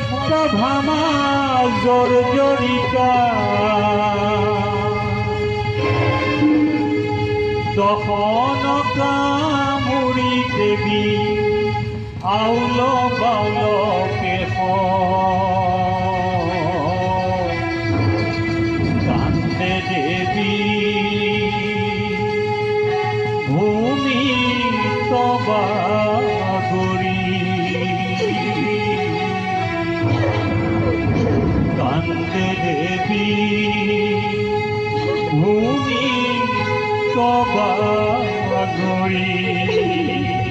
সত্য ভামা জৰ্জৰিতা দশন কামুৰি দেৱী আউল বাউল দেবী ভূমি কবা গরি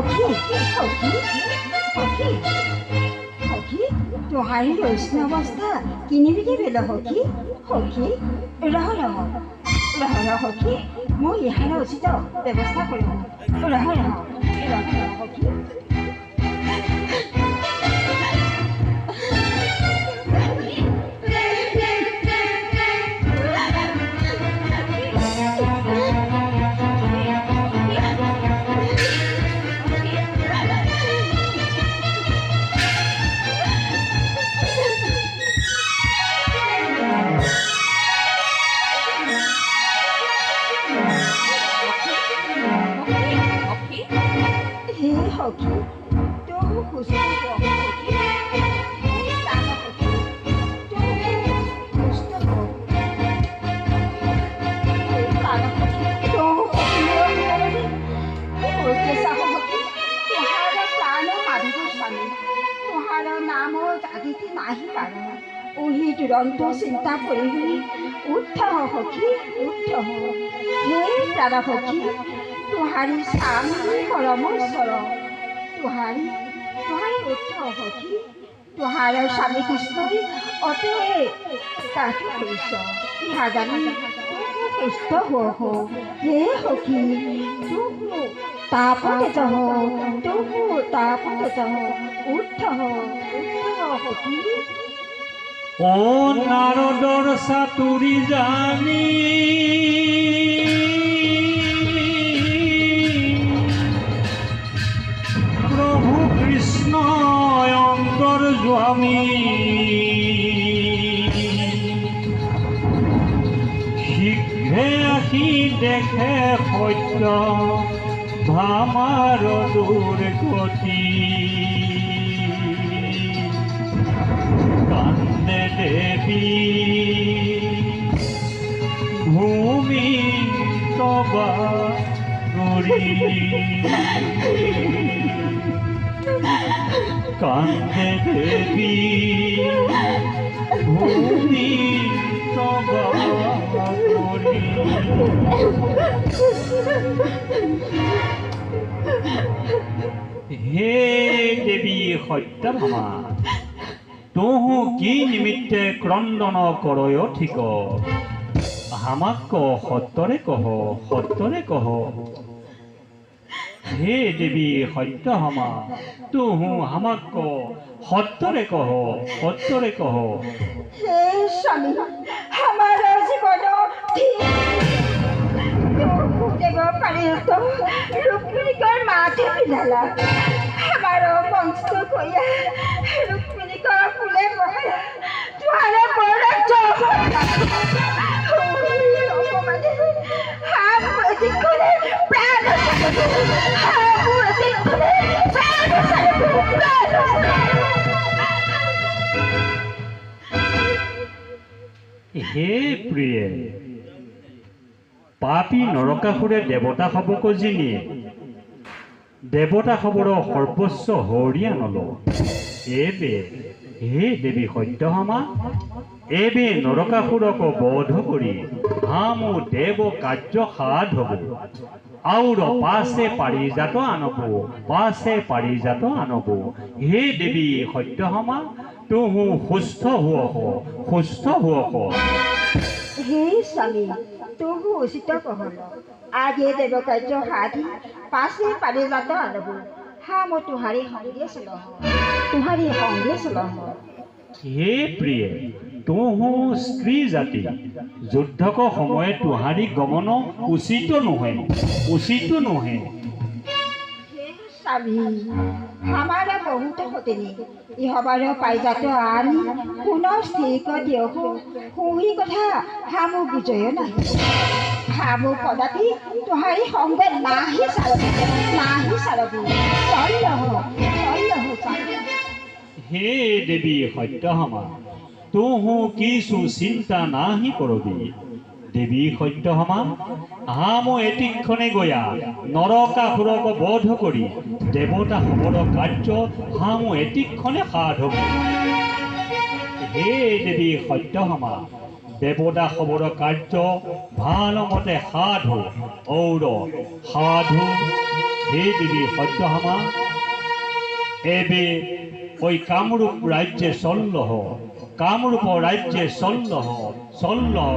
好奇，好奇，好奇，好奇，都还有什么不是？给你们这边的好奇，好奇，然后然后，然后然后好奇，我也还有知道，对不？啥鬼？然后然后，然后好奇。নাহি পাৰ ওহি দুৰন্ত চিন্তা কৰি শুনি উদ্ধ হ সখী উদ্ধ হ প্ৰাণ সখী তোহাৰী স্বামী পৰমেশ্বৰ তোহাৰী তোহাৰী উদ্ধ সখী তোহাৰ স্বামী কৃষ্ণই অতয়ে কাঠি কৰিছ নাজানি সুস্থ হ হ সখী তোকো তাপতে যহ তোকো উদ্ধ ও নাৰদৰ চাতুৰি জানি? প্ৰভু কৃষ্ণ অন্তৰ স্বামী। শীঘ্ৰে আহি দেখে সত্য ভামাৰ দূৰ গতি। কান্দে দেৱী ভূমি তবা গৰি কান্দে দেবী ভূমি সবা করি। হে দেৱী সত্যভামা তোহো কি নিমিত্তে ক্ৰন্দন কৰয় ঠিক। হামাক ক সত্যৰে কহ সত্যৰে কহ। হে দেৱী সত্যভামা তোহো হামাক ক সত্যৰে কহ সত্যৰে কহ। হে স্বামী আমার জীবন দেব পারে তো রুক্মিণীকর মাঠে বিধালা আমার বংশ হে প্ৰিয়ে পাপী নৰকাসুৰে দেৱতা হবক জিনিয়ে দেৱতা হবৰ সৰ্বস্ব হৰিয়া নল এবে হে দেৱী সত্যভামা এবে নৰকাসুৰক বধ কৰি হামো দেৱ কাৰ্য সাধব আউৰ পাছে পাৰিজাত আনব, পাছে পাৰিজাত আনব। হে দেৱী সত্যভামা তোহো সুস্থ হুৱক সুস্থ হুৱক হে স্বামী তবু উচিত কহল আগে দেব কার্য হাতি পাশে পারে যাত আনব। মো তুহারি সঙ্গে চলহ তুহারি সঙ্গে চলহ হে প্ৰিয়ে তোহো স্ত্ৰী জাতি যুদ্ধক সময়ে তোহাৰী গমন উচিত নহয় উচিত নহয় স্বামী আমার বহুত সতিনী ইহবাৰ পাইজাত আনি পুনৰ স্থিৰ দিয়ক শুহি কথা হা মোৰ বিজয় নাই লহ চল লহ স্বামী হে দেৱী সত্যভামা তোহো কিছু চিন্তা নাহি কৰবি দেৱী সত্যভামা হাম এটিক্ষণে গয়া নৰকাসুৰক বধ কৰি দেৱতা হবৰ কাৰ্য হাম এটিক্ষণে সাধব হে দেৱী সত্যভামা দেৱতা হবৰ কাৰ্য ভালমতে সাধু ঔৰ সাধু। হে দেৱী সত্যভামা এবে ওই কামরূপ রাজ্যে সল্লহ, কামরূপ রাজ্যে সল্লহ সল্লহ।